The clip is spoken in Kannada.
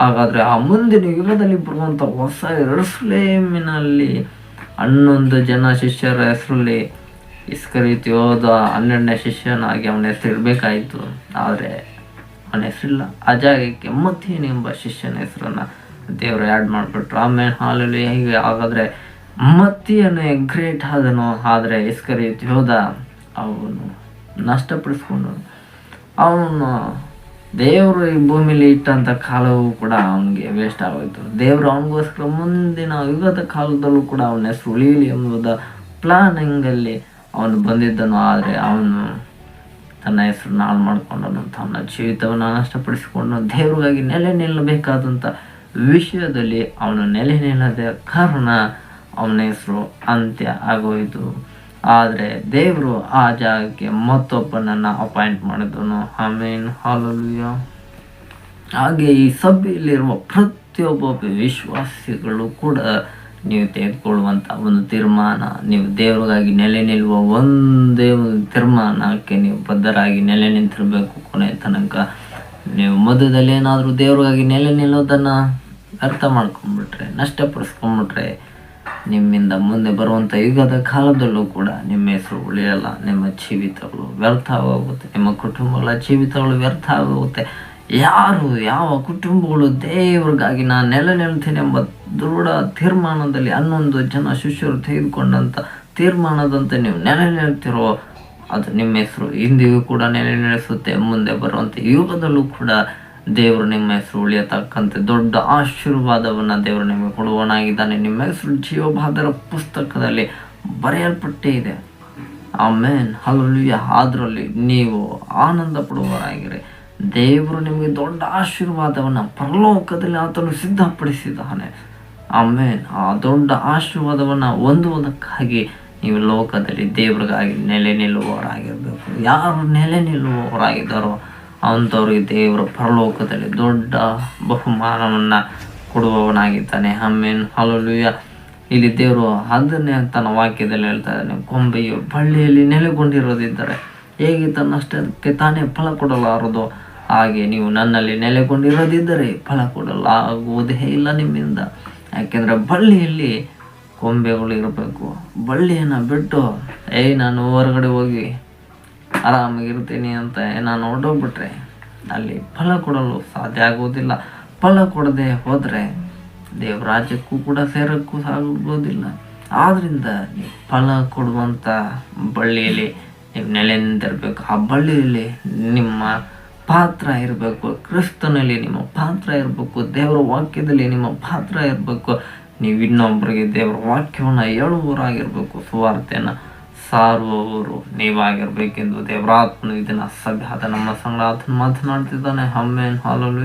ಹಾಗಾದ್ರೆ ಆ ಮುಂದಿನ ಯುಗದಲ್ಲಿ ಬರುವಂತ ಹೊಸ ಎರಡುಸ್ಲೇಮಿನಲ್ಲಿ ಹನ್ನೊಂದು ಜನ ಶಿಷ್ಯರ ಹೆಸರಲ್ಲಿ ಇಸ್ಕರೀತಿ ಹೋದ ಹನ್ನೆರಡನೇ ಶಿಷ್ಯನಾಗಿ ಅವನ ಹೆಸರು ಇರಬೇಕಾಯಿತು ಆದರೆ ಅವನ ಹೆಸರಿಲ್ಲ. ಆ ಜಾಗಕ್ಕೆ ಮತ್ತೇನು ಎಂಬ ಶಿಷ್ಯನ ಹೆಸರನ್ನು ದೇವರು ಆ್ಯಡ್ ಮಾಡಿಬಿಟ್ರು ಆಮೇಲೆ ಹಾಲಲ್ಲಿ ಹೀಗೆ ಹಾಗಾದರೆ ಮತ್ತಿಯನ್ನು ಗ್ರೇಟ್ ಆದನು? ಆದರೆ ಇಸ್ಕರೀತಿ ಹೋದ ಅವನು ನಷ್ಟಪಡಿಸ್ಕೊಂಡು ಅವನು ದೇವರು ಈ ಭೂಮಿಲಿ ಇಟ್ಟಂತ ಕಾಲವೂ ಕೂಡ ಅವನಿಗೆ ವೇಸ್ಟ್ ಆಗೋಯ್ತು. ದೇವರು ಅವನಿಗೋಸ್ಕರ ಮುಂದಿನ ಯುಗದ ಕಾಲದಲ್ಲೂ ಕೂಡ ಅವನ ಹೆಸರು ಉಳಿಯಲಿ ಎಂಬುದ ಪ್ಲಾನಿಂಗಲ್ಲಿ ಅವನು ಬಂದಿದ್ದನು. ಆದರೆ ಅವನು ತನ್ನ ಹೆಸರು ನಾಳು ಮಾಡಿಕೊಂಡನು ತನ್ನ ಜೀವಿತವನ್ನು ನಷ್ಟಪಡಿಸಿಕೊಂಡು ದೇವರಿಗಾಗಿ ನೆಲೆ ನಿಲ್ಲಬೇಕಾದಂಥ ವಿಷಯದಲ್ಲಿ ಅವನು ನೆಲೆ ನಿಲ್ಲದ ಕಾರಣ ಅವನ ಹೆಸರು ಅಂತ್ಯ ಆಗೋಯಿತು. ಆದರೆ ದೇವರು ಆ ಜಾಗಕ್ಕೆ ಮತ್ತೊಬ್ಬನನ್ನು ಅಪಾಯಿಂಟ್ ಮಾಡಿದನು. ಆಮೇನ್. ಹಾಲಲ್ಯ ಹಾಗೆ ಈ ಸಭೆಯಲ್ಲಿರುವ ಪ್ರತಿಯೊಬ್ಬ ವಿಶ್ವಾಸಿಗಳು ಕೂಡ ನೀವು ತೆಗೆದುಕೊಳ್ಳುವಂಥ ಒಂದು ತೀರ್ಮಾನ, ನೀವು ದೇವರಿಗಾಗಿ ನೆಲೆ ನಿಲ್ಲುವ ಒಂದೇ ಒಂದು ತೀರ್ಮಾನಕ್ಕೆ ನೀವು ಬದ್ಧರಾಗಿ ನೆಲೆ ನಿಂತಿರಬೇಕು ಕೊನೆ ತನಕ. ನೀವು ಮಧ್ಯದಲ್ಲಿ ಏನಾದರೂ ದೇವರಿಗಾಗಿ ನೆಲೆ ನಿಲ್ಲೋದನ್ನು ಅರ್ಥ ಮಾಡ್ಕೊಂಡ್ಬಿಟ್ರೆ, ನಷ್ಟಪಡಿಸ್ಕೊಂಡ್ಬಿಟ್ರೆ ನಿಮ್ಮಿಂದ ಮುಂದೆ ಬರುವಂಥ ಯುಗದ ಕಾಲದಲ್ಲೂ ಕೂಡ ನಿಮ್ಮ ಹೆಸರು ಉಳಿಯಲ್ಲ, ನಿಮ್ಮ ಜೀವಿತಗಳು ವ್ಯರ್ಥ ಆಗುತ್ತೆ ನಿಮ್ಮ ಕುಟುಂಬಗಳ ಜೀವಿತಗಳು ವ್ಯರ್ಥ ಆಗುತ್ತೆ ಯಾರು, ಯಾವ ಕುಟುಂಬಗಳು ದೇವ್ರಿಗಾಗಿ ನಾನು ನೆಲೆ ಎಂಬ ದೃಢ ತೀರ್ಮಾನದಲ್ಲಿ ಹನ್ನೊಂದು ಜನ ಶಿಷ್ಯರು ತೆಗೆದುಕೊಂಡಂಥ ತೀರ್ಮಾನದಂತೆ ನೀವು ನೆಲೆ ನಿಲ್ತಿರೋ, ಅದು ನಿಮ್ಮ ಹೆಸರು ಇಂದಿಗೂ ಕೂಡ ನೆಲೆ ಮುಂದೆ ಬರುವಂಥ ಯುಗದಲ್ಲೂ ಕೂಡ ದೇವರು ನಿಮ್ಮ ಹೆಸರು ಉಳಿಯತಕ್ಕಂತೆ. ದೊಡ್ಡ ಆಶೀರ್ವಾದವನ್ನು ದೇವರು ನಿಮಗೆ ಕೊಡುವನಾಗಿದ್ದಾನೆ ನಿಮ್ಮ ಹೆಸರು ಜೀವಬಾದರ ಪುಸ್ತಕದಲ್ಲಿ ಬರೆಯಲ್ಪಟ್ಟೇ ಇದೆ. ಆಮೇನ್. ಹಲಲಿಯ ಅದರಲ್ಲಿ ನೀವು ಆನಂದ ಪಡುವರಾಗಿರಿ ದೇವರು ನಿಮಗೆ ದೊಡ್ಡ ಆಶೀರ್ವಾದವನ್ನು ಪರಲೋಕದಲ್ಲಿ ಆತನು ಸಿದ್ಧಪಡಿಸಿದ್ದಾನೆ. ಆಮೇನ್. ಆ ದೊಡ್ಡ ಆಶೀರ್ವಾದವನ್ನು ಹೊಂದುವುದಕ್ಕಾಗಿ ನೀವು ಲೋಕದಲ್ಲಿ ದೇವರಿಗಾಗಿ ನೆಲೆ ನಿಲ್ಲುವವರಾಗಿರಬೇಕು. ಯಾರು ನೆಲೆ ನಿಲ್ಲುವವರಾಗಿದ್ದಾರೋ ಅಂಥವ್ರಿಗೆ ದೇವರು ಪರಲೋಕದಲ್ಲಿ ದೊಡ್ಡ ಬಹುಮಾನವನ್ನು ಕೊಡುವವನಾಗಿದ್ದಾನೆ. ಆಮೇನ್. ಹಲಲುಯ್ಯ ಇಲ್ಲಿ ದೇವರು ಅದನ್ನೇ ತನ್ನ ವಾಕ್ಯದಲ್ಲಿ ಹೇಳ್ತಾ ಇದ್ದಾನೆ ಕೊಂಬೆಯು ಬಳ್ಳಿಯಲ್ಲಿ ನೆಲೆಗೊಂಡಿರೋದಿದ್ದರೆ ಹೇಗೆ ತನ್ನಷ್ಟಕ್ಕೆ ತಾನೇ ಫಲ ಕೊಡಲಾರದು? ಹಾಗೆ ನೀವು ನನ್ನಲ್ಲಿ ನೆಲೆಗೊಂಡಿರೋದಿದ್ದರೆ ಫಲ ಕೊಡಲಾಗುವುದೇ ಇಲ್ಲ ನಿಮ್ಮಿಂದ. ಯಾಕೆಂದರೆ ಬಳ್ಳಿಯಲ್ಲಿ ಕೊಂಬೆಗಳು ಇರಬೇಕು ಬಳ್ಳಿಯನ್ನು ಬಿಟ್ಟು, ಏಯ್, ನಾನು ಹೊರಗಡೆ ಹೋಗಿ ಆರಾಮಾಗಿರ್ತೀನಿ ಅಂತ ನಾನು ಹೊರಟೋಗ್ಬಿಟ್ರೆ ಅಲ್ಲಿ ಫಲ ಕೊಡಲು ಸಾಧ್ಯ ಆಗೋದಿಲ್ಲ ಫಲ ಕೊಡದೆ ಹೋದರೆ ದೇವರಾಜ್ಯಕ್ಕೂ ಕೂಡ ಸೇರೋಕ್ಕೂ ಸಾಗುವುದಿಲ್ಲ. ಆದ್ದರಿಂದ ನೀವು ಫಲ ಕೊಡುವಂಥ ಬಳ್ಳಿಯಲ್ಲಿ ನೀವು ನೆಲೆ ನಿಂತಿರಬೇಕು ಆ ಬಳ್ಳಿಯಲ್ಲಿ ನಿಮ್ಮ ಪಾತ್ರ ಇರಬೇಕು. ಕ್ರಿಸ್ತನಲ್ಲಿ ನಿಮ್ಮ ಪಾತ್ರ ಇರಬೇಕು. ದೇವರ ವಾಕ್ಯದಲ್ಲಿ ನಿಮ್ಮ ಪಾತ್ರ ಇರಬೇಕು. ನೀವು ಇನ್ನೊಬ್ಬರಿಗೆ ದೇವರ ವಾಕ್ಯವನ್ನು ಹೇಳುವವರಾಗಿರ್ಬೇಕು ಸುವಾರ್ತೆಯನ್ನು. ಸಾರುವವರು ನೀವಾಗಿರ್ಬೇಕೆಂದು ದೇವರಾತ್ಮನು ಇದನ್ನ ಸಭೆ ಆದ ನಮ್ಮ ಸಂಗಡ ಆತನು ಮಾತನಾಡ್ತಿದ್ದಾನೆ ಹಮ್ಮೇನ್ ಹಾಲಲು